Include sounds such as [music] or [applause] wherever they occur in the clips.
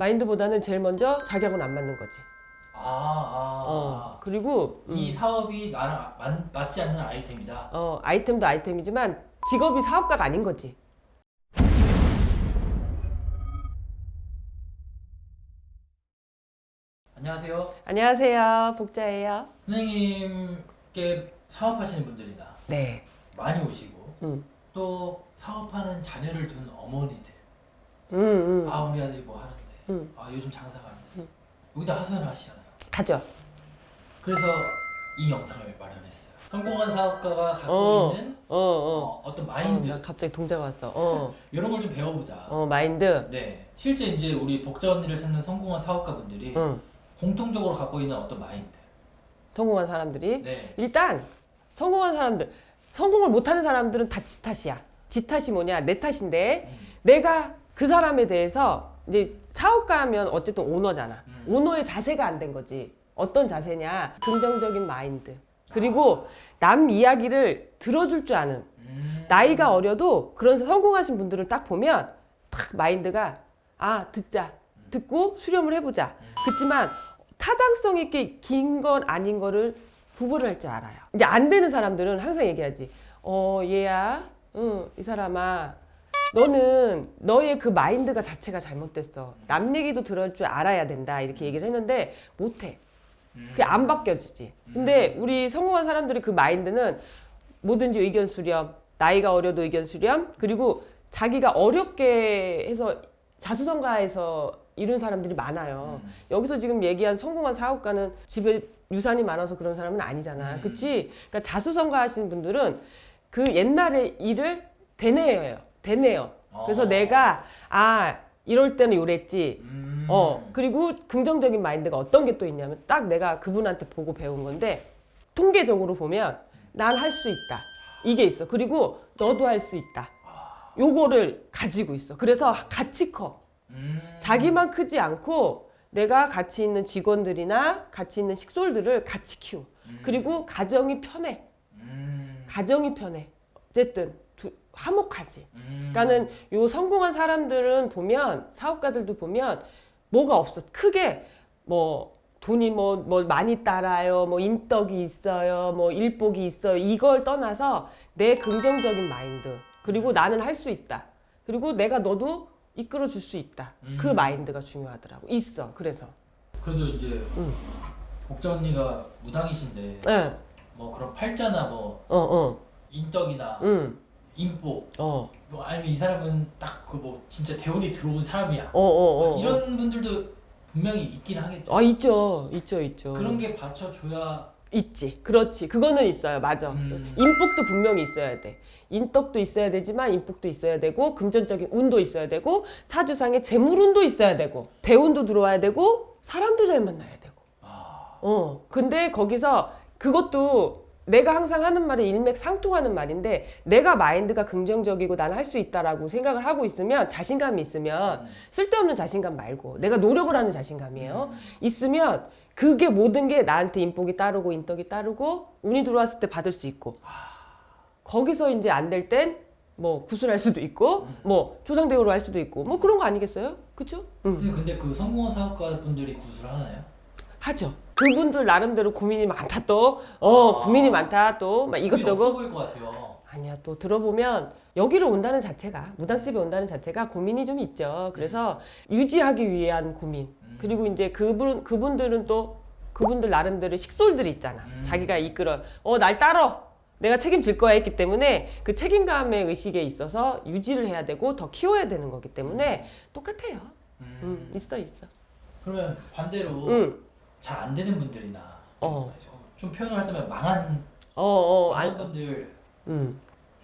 마인드보다는 제일 먼저 자기하고는 안 맞는 거지. 아, 아, 어. 그리고 음, 이 사업이 나랑 맞, 맞지 않는 아이템이다. 어, 아이템도 아이템이지만 직업이 사업가가 아닌 거지. 안녕하세요. 안녕하세요. 복자예요. 선생님께 사업하시는 분들이나 네. 많이 오시고 음. 또 사업하는 자녀를 둔 어머니들 음, 음. 아 우리 아들이 뭐 하는데 음. 아 요즘 장사가 안 돼서 여기다 하소연을 하시잖아요. 가죠. 그래서 이 영상을 마련했어요. 성공한 사업가가 갖고 어. 있는 어, 어. 어, 어떤 어, 마인드 나 갑자기 동작 왔어. 어. [laughs] 이런 걸 좀 배워보자. 어, 마인드. 네, 실제 이제 우리 복자 언니를 찾는 성공한 사업가분들이 응. 공통적으로 갖고 있는 어떤 마인드. 성공한 사람들이 네. 일단 성공한 사람들 성공을 못하는 사람들은 다 지 탓이야. 지 탓이 뭐냐? 내 탓인데 음. 내가 그 사람에 대해서 이제 사업가면 어쨌든 오너잖아. 음. 오너의 자세가 안 된 거지. 어떤 자세냐? 긍정적인 마인드. 그리고 남 이야기를 들어줄 줄 아는 음. 나이가 어려도 그런 성공하신 분들을 딱 보면 딱 마인드가 아 듣자 듣고 수렴을 해보자 그렇지만 타당성 있게 긴 건 아닌 거를 구분을 할 줄 알아요 이제 안 되는 사람들은 항상 얘기하지 어 얘야 응 이 사람아 너는 너의 그 마인드가 자체가 잘못됐어 남 얘기도 들을 줄 알아야 된다 이렇게 얘기를 했는데 못해 음. 그게 안 바뀌어지지. 근데 우리 성공한 사람들이 그 마인드는 뭐든지 의견 수렴, 나이가 어려도 의견 수렴, 그리고 자기가 어렵게 해서 자수성가해서 이룬 사람들이 많아요. 음. 여기서 지금 얘기한 성공한 사업가는 집에 유산이 많아서 그런 사람은 아니잖아. 음. 그치? 그러니까 자수성가하시는 분들은 그 옛날의 일을 되뇌어요. 되뇌어. 그래서 어. 내가, 아, 이럴 때는 요랬지. 음. 어 그리고 긍정적인 마인드가 어떤 게 또 있냐면 딱 내가 그분한테 보고 배운 건데 통계적으로 보면 난 할 수 있다 이게 있어 그리고 너도 할 수 있다 아. 요거를 가지고 있어 그래서 같이 커 음. 자기만 크지 않고 내가 같이 있는 직원들이나 같이 있는 식솔들을 같이 키워 음. 그리고 가정이 편해 음. 가정이 편해 어쨌든 두- 화목하지. 음. 그러니까는 요 성공한 사람들은 보면 사업가들도 보면 뭐가 없어. 크게 뭐 돈이 뭐, 뭐 많이 따라요 뭐 인덕이 있어요 뭐 일복이 있어요. 이걸 떠나서 내 긍정적인 마인드 그리고 나는 할 수 있다. 그리고 내가 너도 이끌어 줄 수 있다. 그 음. 마인드가 중요하더라고. 있어 그래서. 그래도 이제 음. 복자 언니가 무당이신데 예, 뭐 그런 팔자나 뭐 예어어음 인덕이나 음, 인복 어, 뭐 아니면 이 사람은 딱 그 뭐 진짜 대운이 들어온 사람이야. 어, 어, 어, 이런 분들도 분명히 있긴 하겠죠. 아 있죠 있죠 있죠 그런 게 받쳐줘야 있지. 그렇지. 그거는 있어요. 맞아. 음. 인복도 분명히 있어야 돼. 인덕도 있어야 되지만 인복도 있어야 되고 금전적인 운도 있어야 되고 사주상의 재물운도 있어야 되고 대운도 들어와야 되고 사람도 잘 만나야 되고. 아, 어. 근데 거기서 그것도 내가 항상 하는 말이 일맥상통하는 말인데 내가 마인드가 긍정적이고 나는 할 수 있다라고 생각을 하고 있으면 자신감이 있으면 음. 쓸데없는 자신감 말고 내가 노력을 하는 자신감이에요. 음. 있으면 그게 모든 게 나한테 인복이 따르고 인덕이 따르고 운이 들어왔을 때 받을 수 있고 거기서 이제 안 될 땐 뭐 구슬할 수도 있고 음. 뭐 조상대우로 할 수도 있고 뭐 그런 거 아니겠어요? 그쵸? 응. 근데, 근데 그 성공한 사업가 분들이 구슬 하나요? 하죠. 그분들 나름대로 고민이 많다 또. 어 아. 고민이 많다 또. 막 이것저것. 보일 것 같아요. 아니야 또 들어보면 여기로 온다는 자체가 무당집에 온다는 자체가 고민이 좀 있죠. 그래서 유지하기 위한 고민. 음. 그리고 이제 그분 그분들은 또 그분들 나름대로 식솔들이 있잖아. 음. 자기가 이끌어 어 날 따러 내가 책임질 거야 했기 때문에 그 책임감의 의식에 있어서 유지를 해야 되고 더 키워야 되는 거기 때문에 똑같아요. 음. 음, 있어 있어. 그러면 반대로 응. 잘 안 되는 분들이나 어. 좀 표현을 하자면 망한 어어 망한 안. 분들은 음.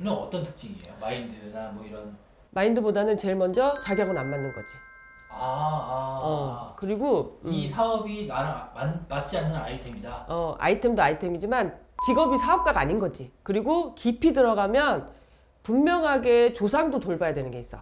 어떤 특징이에요? 마인드나 뭐 이런 마인드보다는 제일 먼저 자기하고는 안 맞는 거지. 아, 아, 어. 그리고 음. 이 사업이 나랑 맞, 맞지 않는 아이템이다. 어, 아이템도 아이템이지만 직업이 사업가가 아닌 거지. 그리고 깊이 들어가면 분명하게 조상도 돌봐야 되는 게 있어.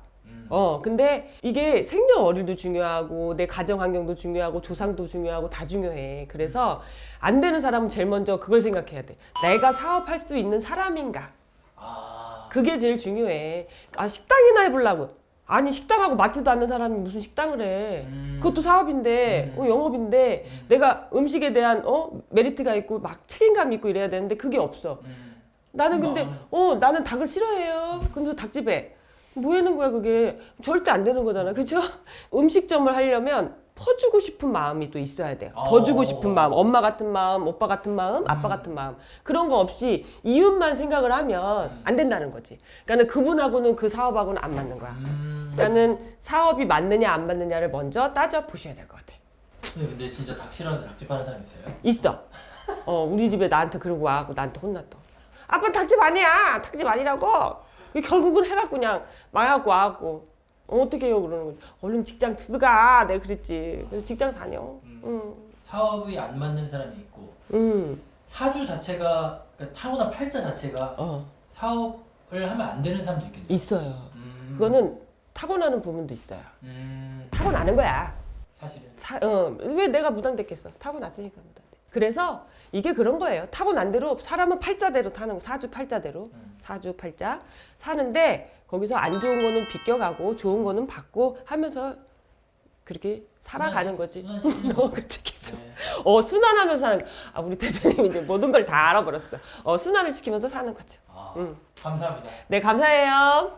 음. 어, 근데 이게 생년월일도 중요하고 내 가정 환경도 중요하고 조상도 중요하고 다 중요해. 그래서 안 되는 사람은 제일 먼저 그걸 생각해야 돼. 내가 사업할 수 있는 사람인가? 아, 그게 제일 중요해. 아, 식당이나 해보려고. 아니 식당하고 맞지도 않는 사람이 무슨 식당을 해? 음. 그것도 사업인데 음. 어, 영업인데 음. 내가 음식에 대한 어 메리트가 있고 막 책임감 있고 이래야 되는데 그게 없어. 음. 나는 근데 음. 어 나는 닭을 싫어해요. 그러면서 닭집에 뭐 하는 거야 그게 절대 안 되는 거잖아, 그렇죠? [laughs] 음식점을 하려면 퍼주고 싶은 마음이 또 있어야 돼요. 더 어. 주고 싶은 마음, 엄마 같은 마음, 오빠 같은 마음, 아빠 음. 같은 마음 그런 거 없이 이웃만 생각을 하면 안 된다는 거지. 그러니까는 그분하고는 그 사업하고는 안 맞는 거야. 음. 그러니까는 사업이 맞느냐 안 맞느냐를 먼저 따져 보셔야 될 것 같아. 근데, 근데 진짜 닭 싫어하는데 닭집 하는 사람 있어요? 있어. 어, 우리 집에 나한테 그러고 와갖고 나한테 혼났다. 아빠 닭집 아니야. 닭집 아니라고. 결국은 해갖고 그냥 망해갖고 와갖고. 어, 어떻게 해요 그러는 거지. 얼른 직장 들어가. 내가 그랬지. 그래서 직장 다녀. 음. 응. 사업이 안 맞는 사람이 있고 응. 사주 자체가 그러니까 타고난 팔자 자체가 어, 사업을 하면 안 되는 사람도 있겠네. 있어요. 음. 그거는 타고나는 부분도 있어요. 음. 타고나는 거야. 사실은. 사, 어, 왜 내가 무당됐겠어? 타고났으니까 무당돼. 그래서 이게 그런 거예요. 타고난 대로 사람은 팔자대로 타는 거. 사주 팔자대로. 음. 사주 팔자 사는데 거기서 안 좋은 거는 비껴가고 좋은 거는 받고 하면서 그렇게 살아가는 거지. 씨. 너 그치겠어. 네. 어 순환하면서 사는. 거. 아 우리 대표님 이제 모든 걸 다 알아버렸어. 어 순환을 시키면서 사는 거죠. 아, 음. 감사합니다. 네 감사해요.